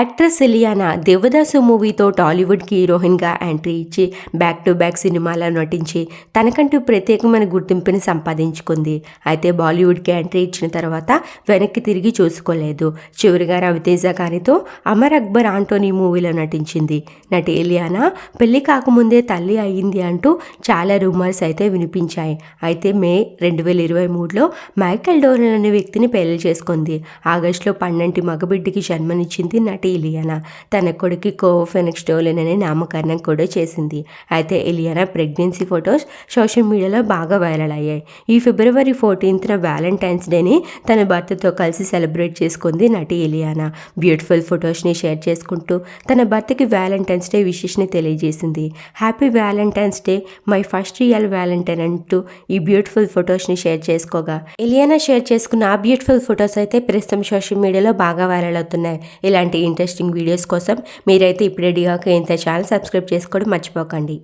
Actress Ileana Devadasu మూవీతో టాలీవుడ్కి హీరోయిన్గా entry ఇచ్చి బ్యాక్ టు బ్యాక్ సినిమాలో నటించి తనకంటూ ప్రత్యేకమైన గుర్తింపుని సంపాదించుకుంది. అయితే బాలీవుడ్కి ఎంట్రీ ఇచ్చిన తర్వాత వెనక్కి తిరిగి చూసుకోలేదు. చివరిగా రవితేజ గారితో అమర్ అక్బర్ ఆంటోనీ మూవీలో నటించింది. నటి ఇలియానా పెళ్ళి కాకముందే తల్లి అయ్యింది అంటూ చాలా రూమర్స్ అయితే వినిపించాయి. అయితే మే రెండు వేల ఇరవై మూడులో మైకెల్ డోరన్ అనే వ్యక్తిని పెళ్ళి చేసుకుంది. ఆగస్టులో పన్నెంటి మగబిడ్డకి జన్మనిచ్చింది నటి ఇలియానా తన కొడుకు కోఫెనిక్స్ డోలన్ అనే నామకరణం కూడా చేసింది. అయితే ఇలియానా ప్రెగ్నెన్సీ ఫొటోస్ సోషల్ మీడియాలో బాగా వైరల్ అయ్యాయి. ఈ ఫిబ్రవరి ఫోర్టీన్త్న వ్యాలంటైన్స్ డేని తన భర్తతో కలిసి సెలబ్రేట్ చేసుకుంది నటి ఇలియానా. బ్యూటిఫుల్ ఫొటోస్ని షేర్ చేసుకుంటూ తన భర్తకి వ్యాలంటైన్స్ డే విషెస్ని తెలియజేసింది. Happy Valentine's Day my first real Valentine అంటూ ఈ బ్యూటిఫుల్ ఫొటోస్ని షేర్ చేసుకోగా. ఇలియానా షేర్ చేసుకున్న ఆ బ్యూటిఫుల్ ఫొటోస్ అయితే ప్రస్తుతం సోషల్ మీడియాలో బాగా వైరల్ అవుతున్నాయి. ఇలాంటి ఇంట్రెస్టింగ్ వీడియోస్ కోసం మీరైతే ఇప్పుడే డిగాక ఇంత ఛానల్ సబ్స్క్రైబ్ చేసుకోవడం మర్చిపోకండి.